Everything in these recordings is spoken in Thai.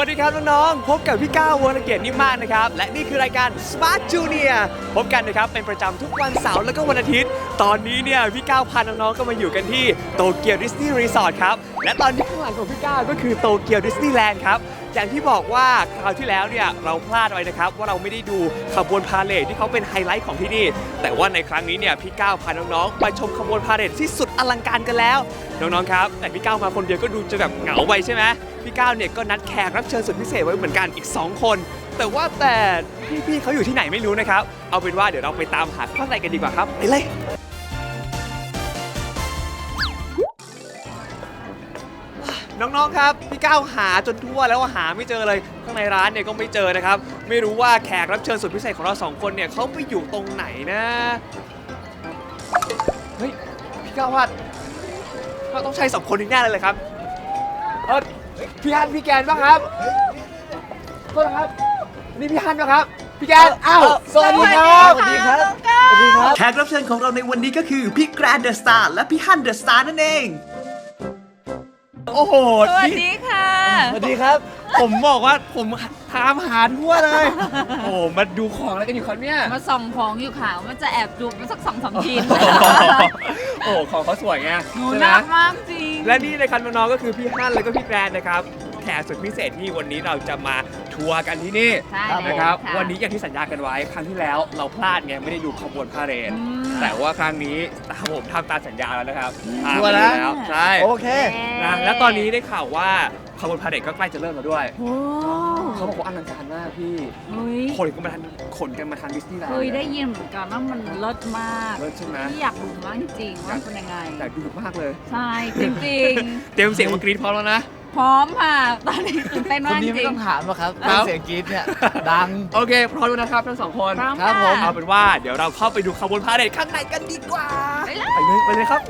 วัสดีครับน้องๆ พบกับพี่ก้าววรเกียรตินิ่มมากนะครับ และนี่คือรายการ Smart Junior พบกันนะครับ เป็นประจำทุกวันเสาร์แล้วก็วันอาทิตย์ ตอนนี้เนี่ยพี่ก้าวพาน้องๆ ก็มาอยู่กันที่โตเกียวดิสนีย์รีสอร์ทครับ และตอนนี้ข้างหลังของพี่ก้าวก็คือโตเกียวดิสนีย์แลนด์ครับ อย่างที่บอกว่าคราวที่แล้วเนี่ยเราพลาดไว้นะครับ ว่าเราไม่ได้ดูขบวนพาเหรดที่เขาเป็นไฮไลท์ของที่นี่ แต่ว่าในครั้งนี้เนี่ยพี่ก้าวพาน้องๆมาชมขบวนพาเหรดที่สุดอลังการกันแล้วน้องๆครับ แต่พี่ก้าวมาคนเดียวก็ดูจะแบบเหงาไปใช่ไหมพี่ก้าวเนี่ยก็นัดแขกรับเชิญสุดพิเศษไว้เหมือนกันอีก 2 คน แต่ว่าแต่พี่ๆเขาอยู่ที่ไหนไม่รู้นะครับเอาเป็นว่าเดี๋ยวเราไปตามหาข้างในกันดีกว่าครับไปเลย น้องๆครับพี่ก้าวหาจนทั่วแล้วหาไม่เจอเลยข้างในร้านเนี่ยก็ไม่เจอนะครับ ไม่รู้ว่าแขกรับเชิญสุดพิเศษของเราสองคนเนี่ยเขาไปอยู่ตรงไหนนะเฮ้ยพี่ก้าวว่าเราต้องใช้สองคนนี้แน่เลยเลยครับเออพี่ฮันพี่แกนป่ะครับโทษนะครับนี่พี่ฮันป่ะครับพี่แกนอ้าวสวัสดีครับสวัสดีครับสวัสดีครับแขกรับเชิญของเราในวันนี้ก็คือพี่แกรนเดอะสตาร์และพี่ฮันเดอะสตาร์นั่นเอง โอ้โหสวัสนี่ดีค่ะ สวัสดีครับ ผมบอกว่าผมตามหาทั่วเลย โอ้โหมาดูของอะไรกันอยู่ครับเนี่ยมาส่องของอยู่ค่ะว่าจะแอบดูมาสักสองสามชิ้นโอ้โหของเขาสวยไงหนูใช่ไหมน่ามากจริง และนี่เลยครับน้องๆก็คือพี่ฮันแล้วก็พี่แกรนนะครับแขกสุดพิเศษที่วันนี้เราจะมา ทัวร์กันที่นี่ใช่แล้วนะครับค่ะ วันนี้อย่างที่สัญญากันไว้ ครั้งที่แล้วเราพลาดไงไม่ได้ดูขบวนพาเหรด อืม แต่ว่าครั้งนี้ตามผมทำตามสัญญาแล้วนะครับชัวร์นะทำแล้วใช่โอเค นะแล้วตอนนี้ได้ข่าวว่าขบวนพาเหรดก็ใกล้จะเริ่มแล้วด้วย โอ้เขาบอกว่าอลังการมากพี่ เฮ้ยคนก็มาทันขนกันมาทางดิสนีย์แลนด์เคยได้ยินเหมือนกันว่ามันเลิศมากเลิศใช่ไหมที่อยากดูมากจริงๆว่าเป็นยังไง แต่ดูมากเลย ใช่ จริงเตรียมเสียงมากรี๊ดพร้อมแล้วนะ ๆ พร้อมค่ะ ตอนนี้ตื่นเต้นคนมากจนี้ริไม่งต้องถามหรอกครับครับ เสียงกรี๊ดเนี่ย ดัง โอเค พร้อมแล้วนะครับทั้งสองคนพร้อมครับค่ะผมเอาเป็นว่าเดี๋ยวเราเข้าไปดูขบวนพาเหรดข้างในกันดีกว่า ไปเลย ไปเลยไปเลยครับ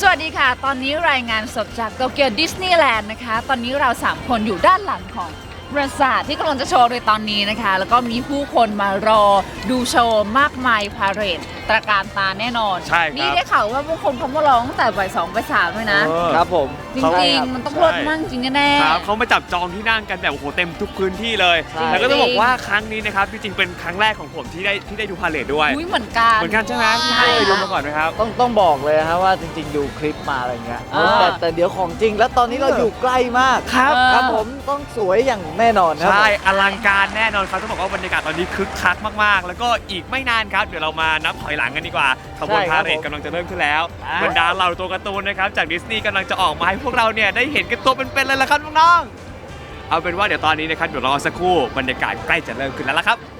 สวัสดีค่ะ ตอนนี้รายงานสดจากโตเกียวดิสนีย์แลนด์นะคะ ตอนนี้เรา 3 คนอยู่ด้านหลังของ ปราสาทที่กำลังจะโชว์ในตอนนี้นะคะ แล้วก็มีผู้คนมารอดูโชว์มากมายพาเรด ตระการตาแน่นอน ใช่ครับนี่ได้ข่าวว่าผู้คนเขามาร้องตั้งแต่บ่ายสองบ่ายสามเลยนะ เออ ครับผมจเขาริงๆมันต้องลดมากจริงๆแน่ ครับเขามาจับจองที่นั่งกันแบบโอ้โหเต็มทุกพื้นที่เลย ใช่ แล้วก็ต้องบอกว่าครั้งนี้นะครับจริงๆเป็นครั้งแรกของผมที่ได้ที่ได้ดูพาเหรดด้วย อุ้ยเหมือนกัน เหมือนกันใช่ไหมพี่ไม่เคยดูมาก่อนไหมครับ ต้องต้องบอกเลยนะครับว่าจริง ๆ ดูคลิปมาอะไรเงี้ยอ่าแต่แต่เดี๋ยวของจริงแล้วตอนนี้เราอยู่ใกล้มากครับครับผมต้องสวยอย่างแน่นอนครับ ใช่อลังการแน่นอนครับต้องบอกว่าบรรยากาศตอนนี้คึกคักมากๆ แล้วก็อีกไม่นานครับ เดี๋ยวเรามานับถอยหลังกันดีกว่าขบวนใช่ครัพาบเหรดกำลังจะเริ่มขึ้นแล้วอ่าบรรดาเหล่าตัวการ์ตูนนะครับจากดิสนีย์กำลังจะออกมาให้พวกเราเนี่ยได้เห็นกันตัวเป็นๆเลยละครับน้องๆเอาเป็นว่าเดี๋ยวตอนนี้นะครับเดี๋ยวรอสักครู่บรรยากาศใกล้จะเริ่มขึ้นแล้วละครับ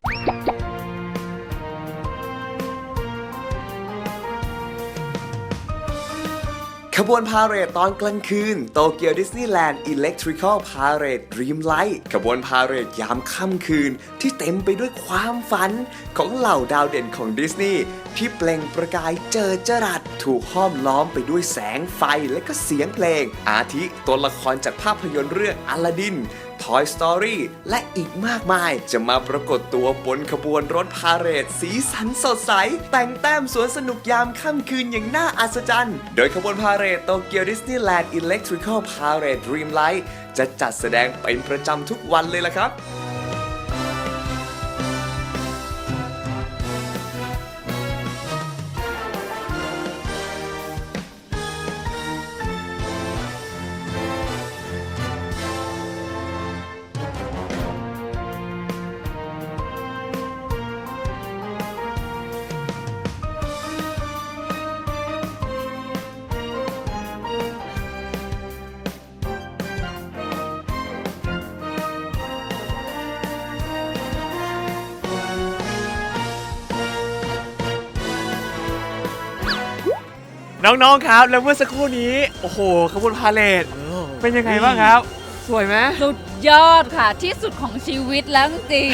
ขบวนพาเหรดตอนกลางคืนโตเกียวดิสนีย์แลนด์อิเล็กทริคอลพาเหรดดรีมไลท์ขบวนพาเหรดยามค่ำคืนที่เต็มไปด้วยความฝันของเหล่าดาวเด่นของดิสนีย์ที่เปล่งประกายเจอจรัสถูกห้อมล้อมไปด้วยแสงไฟและก็เสียงเพลง อาทิตัวละครจากภาพยนตร์เรื่องอลาดิน Toy Story และอีกมากมาย จะมาปรากฏตัวบนขบวนรถพาเหรดสีสันสดใส แต่งแต้มสวนสนุกยามค่ำคืนอย่างน่าอัศจรรย์ โดยขบวนพาเหรดโตเกียวดิสนีย์แลนด์อิเล็กทริคอลพาเหรดดรีมไลท์จะจัดแสดงเป็นประจำทุกวันเลยล่ะครับ น้องๆครับ แล้วเมื่อสักครู่นี้ โอ้โหขบวนพาเลทเป็นยังไงบ้างครับ สวยไหมสุดยอดค่ะที่สุดของชีวิตแล้วจริง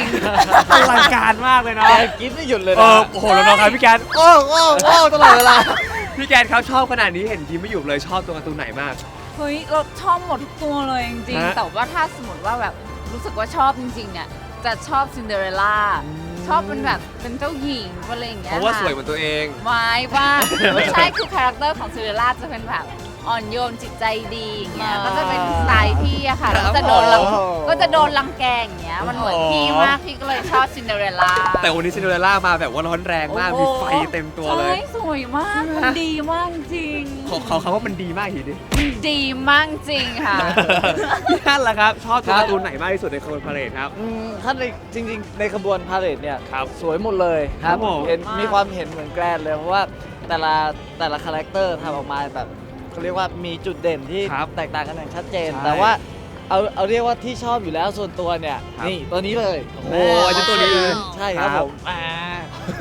อลังการมากเลยเนาะแกกินไม่หยุดเลยเอนะ อโอ้โหน้องๆครับพี่แกนโอ้โอ้โอ้ตลอดเวลาพี่แกนครับชอบขนาดนี้เห็นยิ้มไม่หยุดเลยชอบตัวการ์ตูนไหนมาก เฮ้ยเราชอบหมดทุกตัวเลยจริงฮะ ๆแต่ว่าถ้าสมมติว่าแบบรู้สึกว่าชอบจริงๆเนี่ยจะชอบซินเดอเรลล่า ชอบเป็นแบบเป็นเจ้าหญิงเป็นอะไรอย่างเงี้เพยราะว่าค่สวยเหมือนตัวเอง ไม้ว่าไม่ใช่คือคาแรคเตอร์ของซินเดอเรลล่าจะเป็นแบบอ่อนโยนจิตใจดีอย่างเงี้ยก็จะเป็นสไตล์พี่อะค่ะแล้วก็จะโดนรังก็จะโดนรังแกอย่างเงี้ยมันเหมือนพี่มากพี่ก็เลยชอบซินเดอเรลล่า แต่วันนี้ซินเดอเรลล่ามาแบบว่าร้อนแรงมาก มีไฟเต็มตัวเลย ใช่สวยมากมันดีมากจริง เขาเขาเขาว่ามันดีมากทีดิมันดีมากจริงค่ะพี่นั่นแหละครับ ชอบตัวการ์ตูนไหนมากที่สุดในขบวนพาเลทครับ อืมถ้าในจริง ๆ ในขบวนพาเหรดเนี่ยครับสวยหมดเลยครัครับบผม เห็นมีความเห็นเหมือนแกรนเลยเพราะว่าแต่ละแต่ละคาแรคเตอร์ทำออกมาแบบเขาเรียกว่ามีจุดเด่นที่ครับแตกต่างกันอย่างชัดเจน ใช่แต่ว่าเอาเอาเรียกว่าที่ชอบอยู่แล้วส่วนตัวเนี่ยครับนี่ตัวนี้เลยโอ้อันนี้ตัวนี้เลยใช่ครับครับ ผมอ่า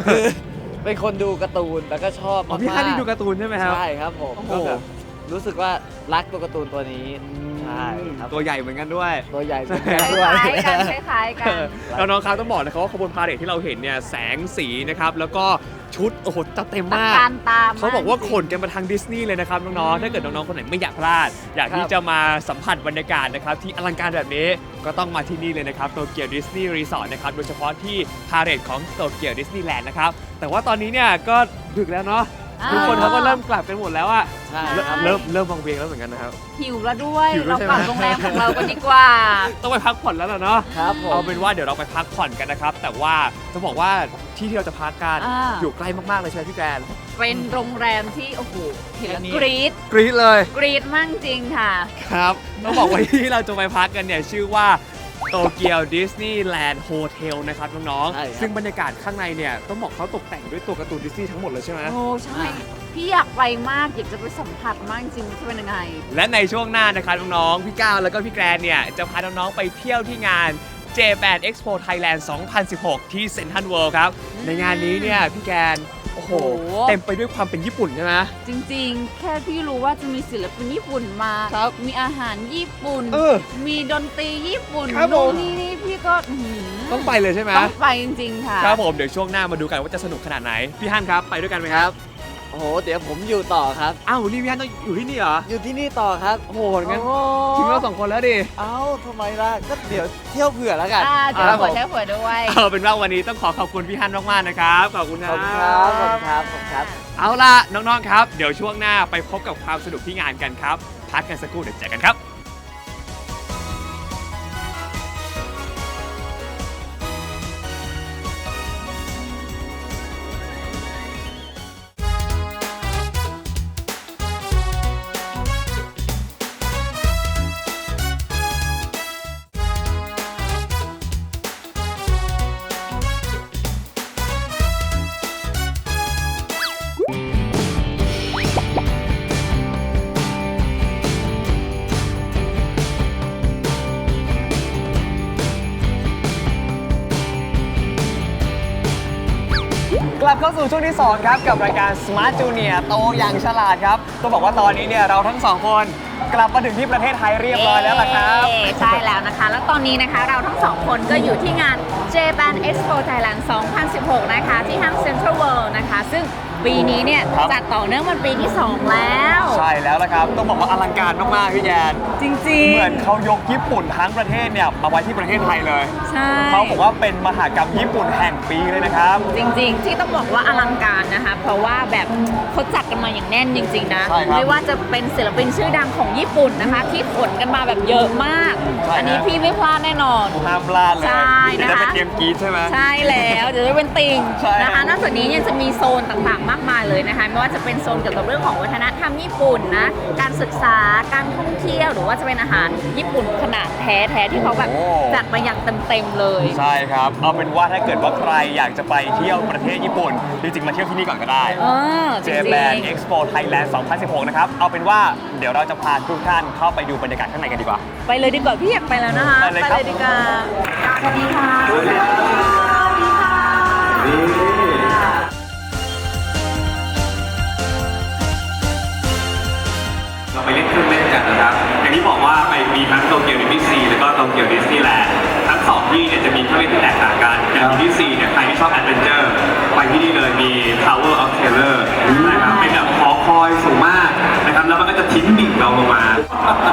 คือ เป็นคนดูการ์ตูนแล้วก็ชอบอ๋อมากพี่ๆฮันนี่ดูการ์ตูนใช่ไหมครับ ใช่ครับผมโอ้โห ก็แบบรู้สึกว่ารักตัวการ์ตูนตัวนี้ใช่ครับตัวใหญ่เหมือนกันด้วย ตัวใหญ่เป็นคแกด้วย ล้ายๆกันคล้ายๆกันน้องๆครับต้องบอกนะครับว่าขบวนพาเหรดที่เราเห็นเนี่ยแสงสีนะครับแล้วก็ ชุด โอ้โหจัดเต็มตะมาก การตามเขาบอกว่าขนกันมาทางดิสนีย์เลยนะครับน้องๆ ถ้าเกิดน้องๆ คนไหนไม่อยากพลาด อยากที่ครับจะมาสัมผัสบรรยากาศนะครับที่อลังการแบบนี้ก็ต้องมาที่นี่เลยนะครับโตเกียวดิสนีย์รีสอร์ทนะครับโดยเฉพาะที่พาเหรดของโตเกียวดิสนีย์แลนด์นะครับแต่ว่าตอนนี้เนี่ยก็ดึกแล้วเนาะ อ่า ทุกคนเขาก็เริ่มกลับกันหมดแล้วอะใช่เริ่มครับ เริ่มเริ่มวังเวงแล้วเหมือนกันนะครับ หิวแล้วด้วย หิวด้วยเราใช่ไหม กลับโรงแรมของเรากันดีกว่า ต้องไปพักผ่อนแล้วล่ะเนาะครับผม เอาเป็นว่าเดี๋ยวเราไปพักผ่อนกันนะครับ แต่ว่าจะบอกว่าที่ที่เราจะพักกันอ่า อยู่ใกล้มากๆเลยใช่ไหมพี่แกรนเป็นโรงแรมที่ โอ้โห เห็นแล้วแค่นี้กรี๊ดกรี๊ดเลย กรี๊ดมากจริงค่ะ ครับต้องบอกว่าที่เราจะไปพักกันเนี่ยชื่อว่า โตเกียวดิสนีย์แลนด์โฮเทลนะครับน้องใช่ครับ ๆซึ่งบรรยากาศข้างในเนี่ยต้องบอกเขาตกแต่งด้วยตัวการ์ตูนดิสนีย์ทั้งหมดเลยใช่ไหม โอ้ใช่ พี่อยากไปมาก อยากจะไปสัมผัสมากจริงๆจะเป็นยังไง และในช่วงหน้านะครับน้องๆพี่ก้าวแล้วก็พี่แกรนเนี่ย จะพาน้องๆไปเที่ยวที่งาน J8 Expo Thailand 2016 ที่เซ็นทรัลเวิลด์ครับ ในงานนี้เนี่ย พี่แกรนโอ้โหโอ้โหเต็มไปด้วยความเป็นญี่ปุ่นใช่ไหม จริงๆ แค่พี่รู้ว่าจะมีศิลปินญี่ปุ่นมา ครับมีอาหารญี่ปุ่น เออมีดนตรีญี่ปุ่นครับผมนู่นนี่นี่พี่ก็อื้อหือต้องไปเลยใช่ไหมต้องไปจริงๆค่ะ ครับผมเดี๋ยวช่วงหน้ามาดูกันว่าจะสนุกขนาดไหน พี่ฮั่นครับ ไปด้วยกันไหมครับ โอ้โหเดี๋ยวผมอยู่ต่อครับ อ้าวนี่พี่ฮั่นต้องอยู่ที่นี่เหรออยู่ที่นี่ต่อครับโอ้โหงั้นโอ้ถึงเราสองคนแล้วดิ เอ้าทำไมล่ะก็เดี๋ยวเที่ยวเผื่อแล้วกันอ่าเดี๋ยวครับเผื่อผมใช้เผื่อด้วย เอาเป็นว่าวันนี้ต้องขอขอบคุณพี่ฮั่นมากๆนะครับ ขอบคุณขนะอบคุณครับขอบคุณครับขอบคุณครับ เอาล่ะน้องๆครับ เดี๋ยวช่วงหน้าไปพบกับความสนุกที่งานกันครับ พักกันสักครู่เดี๋ยวเจอกันครับ กลับเข้าสู่ช่วงที่ 2 ครับ กับรายการ Smart Junior โตอย่างฉลาดครับต้องบอกว่าตอนนี้เนี่ยเราทั้งสองคนกลับมาถึงที่ประเทศไทยเรียบร้อยแล้วล่ะครับเย้ใช่แล้วนะคะ แล้วตอนนี้นะคะเราทั้งสองคนก็อยู่ที่งาน Japan Expo Thailand 2016 นะคะ ที่ห้าง Central World นะคะ ซึ่ง ปีนี้เนี่ยครับ จัดต่อเนื่องมันปีที่ 2 แล้ว ใช่แล้วละครับ ต้องบอกว่าอลังการมาก ๆ พี่แยนจริงเหมือนเขายกญี่ปุ่นทั้งประเทศเนี่ยมาไว้ที่ประเทศไทยเลยใช่ เขาบอกว่าเป็นมหากรรมญี่ปุ่นแห่งปีเลยนะครับ จริงๆ ที่ต้องบอกว่าอลังการนะคะ เพราะว่าแบบเขาจัดกันมาอย่างแน่นจริง ๆ นะ ใช่ครับไม่ว่าจะเป็นศิลปินชื่อดังของญี่ปุ่นนะคะ ที่ขนกันมาแบบเยอะมาก ใช่อันนี้ฮะพี่ไม่พลาดแน่นอน ห้ามพลาดเลยใช่เดี๋ยวนะคะจะเป็นเกมกรีดใช่ไหม ใช่แล้ว เดี๋ยวจะเป็นติ่งใช่นะคะ นอกจากนี้ยังจะมีโซนต่างๆมากมายเลยนะคะไม่ว่าจะเป็นโซนเกี่ยวกับเรื่องของวัฒนธรรมญี่ปุ่นนะการศึกษาการท่องเที่ยวหรือว่าจะเป็นอาหารญี่ปุ่นขนาดแท้ๆที่เขาแบบโอ้ จัดมาอย่างเต็มๆเลย ใช่ครับ เอาเป็นว่าถ้าเกิดว่าใครอยากจะไปเที่ยวประเทศญี่ปุ่น จริงๆ มาเที่ยวที่นี่ก่อนก็ได้ เออจริง Japan Expo Thailand 2016 นะครับ เอาเป็นว่าเดี๋ยวเราจะพาทุกท่านเข้าไปดูบรรยากาศข้างในกันดีกว่า ๆไปเลยดีกว่าพี่อยากไปแล้วนะคะไปเลยครับ ดีกว่าสวัสดีค่ะ ว่าในปีทั้งโตเกียวดิสนีย์แลนด์ทั้งสองที่เนี่ยจะมีเครื่องเล่นที่แตกต่างกันอย่างที่ที่เนี่ยใครที่ชอบแอดเวนเจอร์ไปที่นี่เลยมี Tower of Terror นะครับเป็นแบบหอคอยสูงมากนะครับแล้วมันก็จะทิ้งดิ่งเราลงมา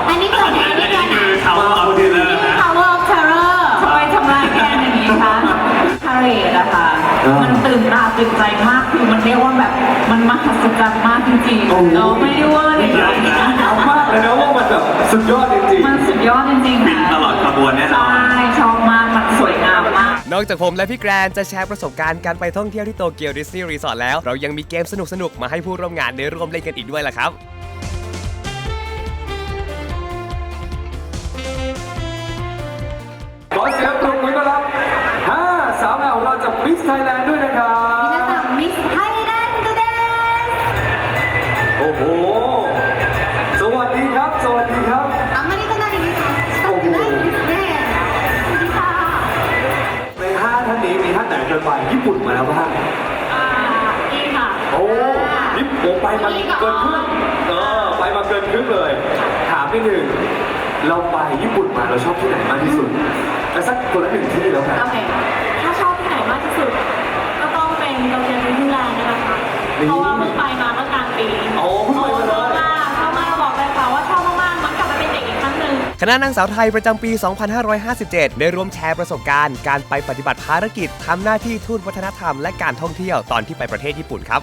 อันนี้เกิดจากอันอะไรนี้กันคือ Tower of Terror นะ Power of Terror ทำไมทำลายแกนอย่างนี้คะพาเรดอะค่ะ มันตื่นตาตื่นใจมากคือมันเรียกว่าแบบมันมหัศจรรย์มากจริงๆเราไม่ได้เว่าเลยนะ เอามากเลยนะว่า แบบสุดยอดจริงมันสุดยอดจริงๆฟินตลอดขบวนแน่นอน ใช่ชอบมาก มันสวยงามมาก นอกจากผมและพี่แกรนจะแชร์ประสบการณ์การไปท่องเที่ยวที่โตเกียวดิสนีย์รีสอร์ทแล้ว เรายังมีเกมสนุกๆ มาให้ผู้ร่วมงานได้ร่วมเล่นกันอีกด้วยล่ะครับ ขอเสียงปรบมือต้อนรับห้าสาวงามของเราจากมิสไทยแลน ชอบที่ไหนมากที่สุดแต่สักคนละหนึ่งที่แล้วกันโอเคถ้าชอบที่ไหนมากที่สุด ก็ต้องเป็นโตเกียวดิสนีย์แลนด์นี่แหละค่ะนี่เพราะว่าเพิ่งไปมาเมื่อกลางปีโอ้เพิ่งไปมาเลยชอบมากชอบมากบอกเลยค่ะว่าชอบมากๆเหมันกลับไปเป็นเด็กอีกครั้งหนึ่งคณะนางสาวไทยประจำปี 2557 ได้ร่วมแชร์ประสบการณ์ การไปปฏิบัติภารกิจทำหน้าที่ทูตวัฒนธรรมและการท่องเที่ยวตอนที่ไปประเทศญี่ปุ่นครับ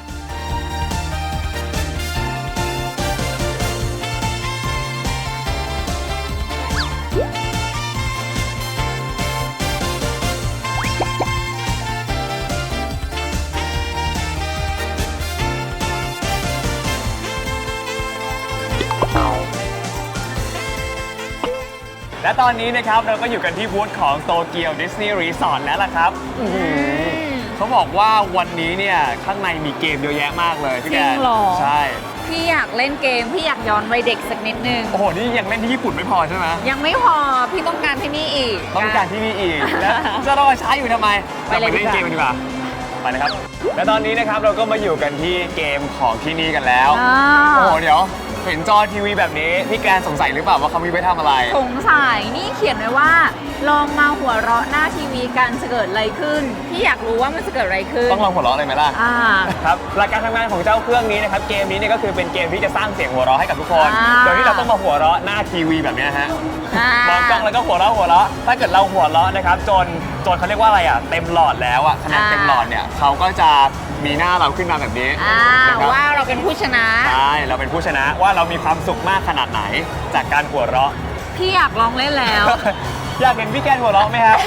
และตอนนี้นะครับเราก็อยู่กันที่บูธของโตเกียวดิสนีย์รีสอร์ทแล้วล่ะครับเขาบอกว่าวันนี้เนี่ยข้างในมีเกมเยอะแยะมากเลยพี่แกจริงเหรอ ใช่ พี่อยากเล่นเกม พี่อยากย้อนวัยเด็กสักนิดนึง โอ้โห นี่ยังเล่นที่ญี่ปุ่นไม่พอใช่ไหมยังไม่พอ พี่ต้องการที่นี่อีก ต้องการที่นี่อีก แล้วจะรอช้าอยู่ทำไมไปเลยราเล่นดีกว่าเกมกันดีกว่า ไปนะครับ และตอนนี้นะครับเราก็มาอยู่กันที่เกมของที่นี่กันแล้วอ้าโอ้วโห เดี๋ยว เห็นจอทีวีแบบนี้พี่แกรนสงสัยหรือเปล่าว่าเขามีไว้ทำอะไร สงสัยนี่เขียนไว้ว่า ลองมาหัวเราะหน้าทีวีกันจะเกิดอะไรขึ้นพี่อยากรู้ว่ามันจะเกิดอะไรขึ้นต้องลองหัวเราะเลยไหมล่ะ อ่า ครับหลักการทำงานของเจ้าเครื่องนี้นะครับเกมนี้เนี่ยก็คือเป็นเกมที่จะสร้างเสียงหัวเราะให้กับทุกคน อ่า โดยที่เราต้องมาหัวเราะหน้าทีวีแบบเนี้ยฮะอ่ามองกล้องแล้วก็หัวเราะหัวเราะถ้าเกิดเราหัวเราะนะครับจนจนเขาเรียกว่าอะไรอะเต็มหลอดแล้วอะคะแนนเต็มหลอดเนี่ยเขาก็จะ มีหน้าเราขึ้นมาแบบนี้อ่านะครับว่าเราเป็นผู้ชนะ ใช่เราเป็นผู้ชนะว่าเรามีความสุขมากขนาดไหนจากการหัวเราะ พี่อยากลองเล่นแล้ว อยากเห็นพี่แกนหัวเราะไหมครับ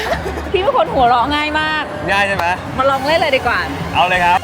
พี่เป็นคนหัวเราะง่ายมากง่ายใช่ไหมมาลองเล่นเลยดีกว่า เอาเลยครับ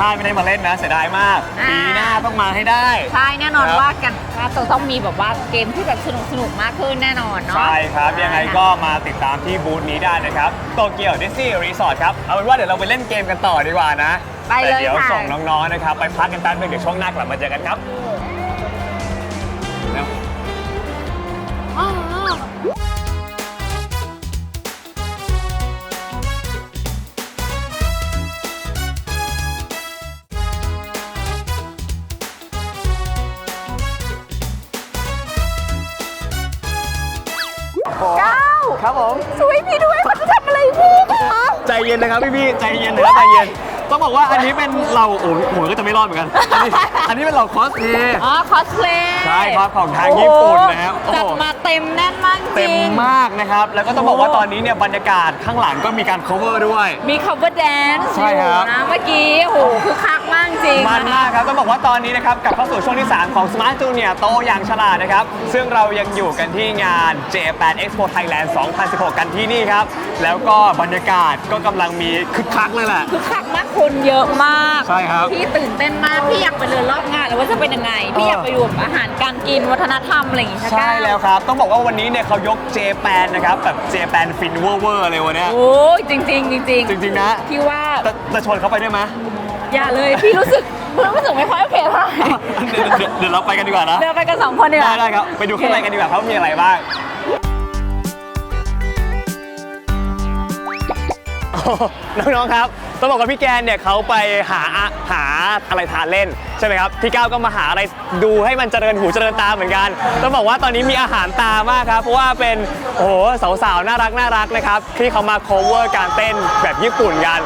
ลาดไม่ได้มาเล่นนะเสียดายมาก อ่า ปีหน้าต้องมาให้ได้ ใช่แน่นอนครับ ว่ากันว่าจะต้องมีแบบว่าเกมที่แบบสนุกสนุกๆมากขึ้นแน่นอนเนาะใช่ครับ ยังไงก็มาติดตามที่บูธนี้ได้นะครับโตเกียวดิสนีย์รีสอร์ทครับ เอาเป็นว่าเดี๋ยวเราไปเล่นเกมกันต่อดีกว่านะไปเลยแต่เดี๋ยวค่ะ ส่งน้องๆนะครับ ไปพักกันแป๊บนึงเดี๋ยวช่วงหน้ากลับมาเจอกันครับ ย็นนะครับพี่ๆใจเย็นนะครับใจเย็นต้องบอกว่าอันนี้เป็นเราโอ้โหผมก็จะไม่รอดเหมือนกัน อันนี้อันนี้เป็นเราคอสเพลย์ อ๋อ คอสเพลย์ใช่ครับของทางญี่ปุ่นนะครับโอ้โห จัดมาเต็มแน่นมากจริง เต็มมากนะครับ แล้วก็ต้องบอกว่าตอนนี้เนี่ยบรรยากาศข้างหลังก็มีการ cover ด้วย มี cover dance ใช่ครับ อยู่นะเมื่อกี้โหคือคักมากจริง มันมากครับ ต้องบอกว่าตอนนี้นะครับกลับเข้าสู่ช่วงที่ 3 ของ Smart Junior โตอย่างฉลาดนะครับ ซึ่งเรายังอยู่กันที่งาน J8 Expo Thailand 2016 กันที่นี่ครับ แล้วก็บรรยากาศก็กำลังมีคึกคักเลยแหละ คือคักมากคุณคนเยอะมากใช่ครับพี่ตื่นเต้นมาก พี่อยากไปเดินรอบงานเลยว่าจะเป็นยังไง พี่อยากไปดูแบบอาหารการกินวัฒนธรรมอะไรอย่างงี้ใช่แล้วครับ ต้องบอกว่าวันนี้เนี่ยเขายกเจแปนนะครับแบบเจแปนฟินเวอร์เวอร์เลยวันเนี้ยโอ้ยจริงจริงๆจริงจริงจริงๆนะ พี่ว่าจะจะชวนเขาไปด้วยไหมอย่าเลยพี่รู้สึกรู้สึกไม่ค่อยโอเคเท่าไหร่เดี๋ยวเดี๋ยวเดี๋ยวเราไปกันดีกว่านะ เดินไปกันสองคนดีกได้ว่า ได้ครับ ไปดูข้างในกันดีกว่าครับว่ามีอะไรบ้างน้องๆครับ ต้องบอกว่าพี่แกนเนี่ยเขาไปหาอะหาอะไรทานเล่นใช่ไหมครับพี่ก้าวก็มาหาอะไรดูให้มันเจริญหูเจริญตาเหมือนกัน ต้องบอกว่าตอนนี้มีอาหารตามากครับเพราะว่าเป็นโอ้โหสาวๆน่ารักน่ารักนะครับที่เขามา cover การเต้นแบบญี่ปุ่นกัน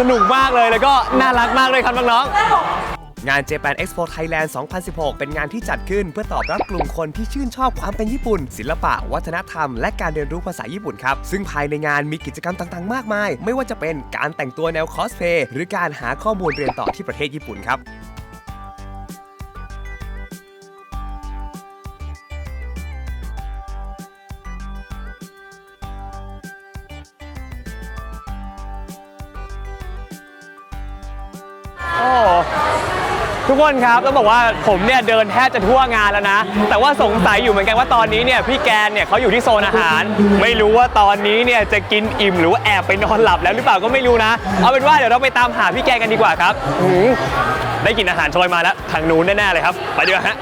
สนุกมากเลยแล้วก็น่ารักมากเลยครับน้องๆ งาน Japan Expo Thailand 2016 เป็นงานที่จัดขึ้นเพื่อตอบรับกลุ่มคนที่ชื่นชอบความเป็นญี่ปุ่น ศิลปะ วัฒนธรรม และการเรียนรู้ภาษาญี่ปุ่นครับ ซึ่งภายในงานมีกิจกรรมต่างๆ มากมาย ไม่ว่าจะเป็นการแต่งตัวแนวคอสเพย์หรือการหาข้อมูลเรียนต่อที่ประเทศญี่ปุ่นครับ ทุกคนครับต้องบอกว่าผมเนี่ยเดินแทบจะทั่วงานแล้วนะ แต่ว่าสงสัยอยู่เหมือนกันว่าตอนนี้เนี่ยพี่แกนเนี่ยเขาอยู่ที่โซนอาหาร ไม่รู้ว่าตอนนี้เนี่ยจะกินอิ่มหรือว่าแอบไปนอนหลับแล้วหรือเปล่าก็ไม่รู้นะ เอาเป็นว่าเดี๋ยวเราไปตามหาพี่แกนกันดีกว่าครับหือได้กินอาหารชอยมาแล้วทางนู้นแน่ๆเลยครับ ไปดีกว่าฮะ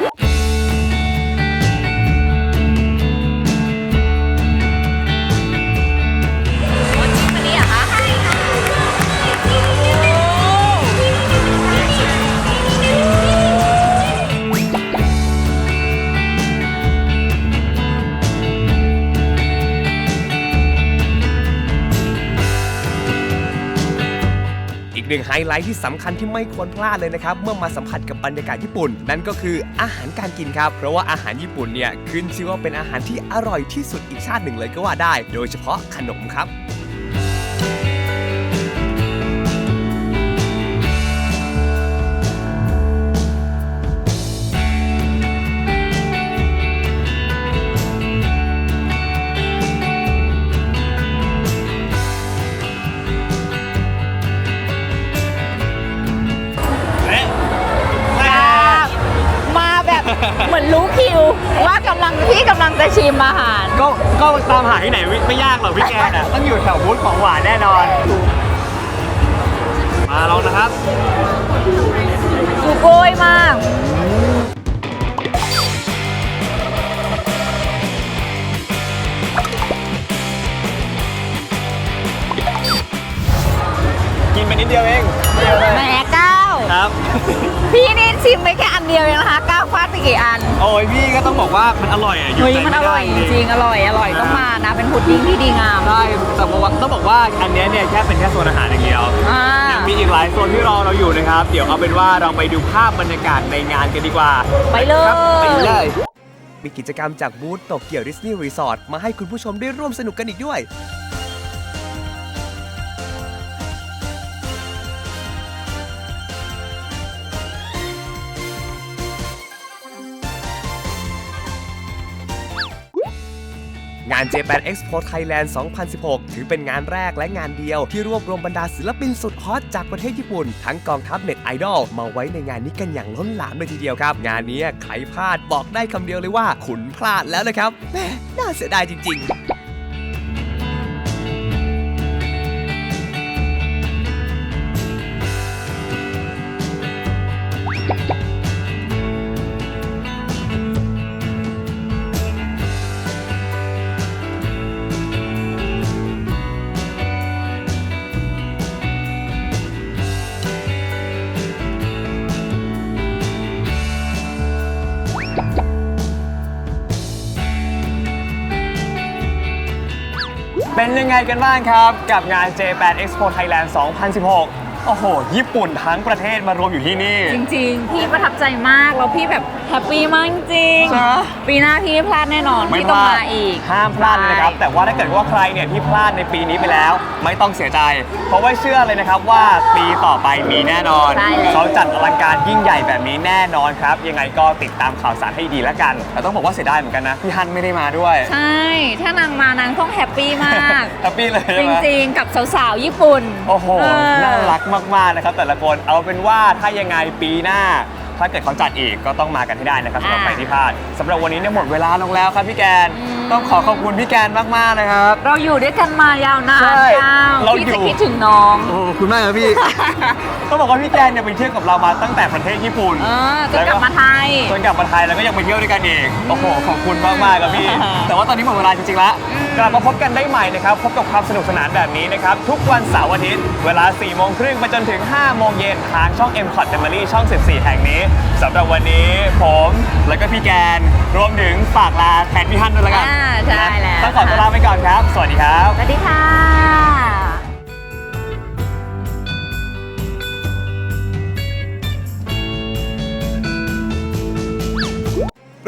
ไฮไลท์ที่สำคัญที่ไม่ควรพลาดเลยนะครับเมื่อมาสัมผัสกับบรรยากาศญี่ปุ่น นั่นก็คืออาหารการกินครับ เพราะว่าอาหารญี่ปุ่นเนี่ยขึ้นชื่อว่าเป็นอาหารที่อร่อยที่สุดอีกชาติหนึ่งเลยก็ว่าได้ โดยเฉพาะขนมครับ กำลังพี่กำลังจะชิมอาหาร ก็ก็ตามหาที่ไหนไม่ไม่ยากหรอกพี่แกน่ะ ต้องอยู่แถวบูธของหวานแน่นอน มาลองนะครับสุโกยมาก กินไปนิดเดียวเองแหมก้าว ครับ พี่นี่ชิมไปแค่อันเดียวเองนะคะก้าวฟาดไปกี่อันโอ้ยพี่ก็ต้องบอกว่ามันอร่อยอะหยุดเฮ้ยใจมันอไได้ร่อยจริงๆอร่อยอร่อยต้องมานะ เป็นพุดดิ้งที่ดีงามใช่แต่บอกว่าต้องบอกว่าอันเนี้ยเนี่ยแค่เป็นแค่โซนอาหารอย่างเดียว อ่า ยังมีอีกหลายโซนที่รอเราอยู่นะครับ เดี๋ยวเอาเป็นว่าเราไปดูภาพบรรยากาศในงานกันดีกว่าไปเลยไปเลย มีกิจกรรมจากบูธโตเกียวดิสนีย์รีสอร์ทมาให้คุณผู้ชมได้ร่วมสนุกกันอีกด้วย งาน Japan Expo Thailand 2016 ถือเป็นงานแรกและงานเดียว ที่รวบรวมบรรดาศิลปินสุดฮอตจากประเทศญี่ปุ่น ทั้งกองทัพเน็ตไอดอลมาไว้ในงานนี้กันอย่างล้นหลามเลยทีเดียวครับ งานนี้ใครพลาดบอกได้คำเดียวเลยว่า ขุนพลาดแล้วนะครับแหมน่าเสียดายจริง ๆ ไงกันบ้างครับ กับงาน J8 Expo Thailand 2016 โอ้โห ญี่ปุ่นทั้งประเทศมารวมอยู่ที่นี่ จริงๆ พี่ประทับใจมาก แล้วพี่แบบแฮปปี้มากจริง ใช่ ปีหน้าพี่ไม่พลาดแน่นอน พี่ต้องมาอีกห้ามพลาดเลยนะครับ แต่ว่าถ้าเกิดว่าใครเนี่ยที่พลาดในปีนี้ไปแล้ว ไม่ต้องเสียใจ เพราะว่าเชื่อเลยนะครับว่าปีต่อไปมีแน่นอนใช่แล้ว เขาจัดอลังการยิ่งใหญ่แบบนี้แน่นอนครับ ยังไงก็ติดตามข่าวสารให้ดีแล้วกันแต่ต้องบอกว่าเสียดายเหมือนกันนะพี่ฮันไม่ได้มาด้วยใช่ ถ้านางมานางต้องแฮปปี้มาก แฮปปี้เลยจใช่ไหมริงๆ กับสาวๆ ญี่ปุ่นโอ้โหเออ น่ารักมากๆนะครับแต่ละคนเอาเป็นว่าถ้ายังไงปีหน้า ถ้าเกิดเขาจัดอีกก็ต้องมากันให้ได้นะครับสำหรับใครที่พลาดสำหรับวันนี้เนี่ยหมดเวลาลงแล้วครับพี่แกนต้องขอขอบคุณพี่แกนมากๆนะครับ เราอยู่ด้วยกันมายาวนานใช่ก้าวเราพี่อยู่ จะคิดถึงน้องโอ้ขอบคุณมากครับพี่ ต้องบอกว่าพี่แกนเนี่ยไปเที่ยวกับเรามาตั้งแต่ประเทศญี่ปุ่น เออจนกลับมาไทย จนกลับมาไทยแล้วก็ยังไปเที่ยวด้วยกันอีกโอ้โห ขอบคุณมากมากๆครับพี่ แต่ว่าตอนนี้หมดเวลาจริงๆแล้วกลับมาพบกันได้ใหม่นะครับ พบกับความสนุกสนานแบบนี้นะครับ ทุกวันเสาร์อาทิตย์ เวลา 4 โมงครึ่งไปจนถึง 5 โมงเย็นทางช่อง m c o t Family ช่อง 14 แห่งนี้สำหรับวันนี้ผม แล้วก็พี่แกน รวมถึงฝากลาแทนพี่ฮันด้วยละกัน อ่าใช่แล้วต้องขอตัวลาไปก่อนครับ สวัสดีครับ สวัสดีค่ะ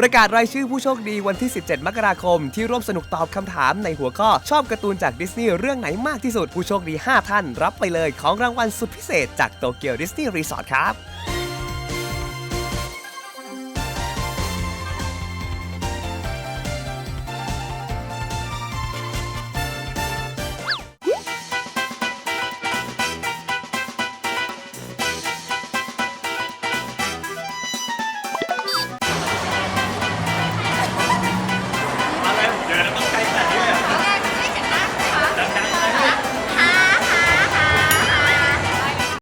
ประกาศรายชื่อผู้โชคดีวันที่ 17 มกราคม ที่ร่วมสนุกตอบคำถามในหัวข้อชอบการ์ตูนจากดิสนีย์เรื่องไหนมากที่สุด ผู้โชคดี 5 ท่าน รับไปเลยของรางวัลสุดพิเศษจากโตเกียวดิสนีย์รีสอร์ทครับ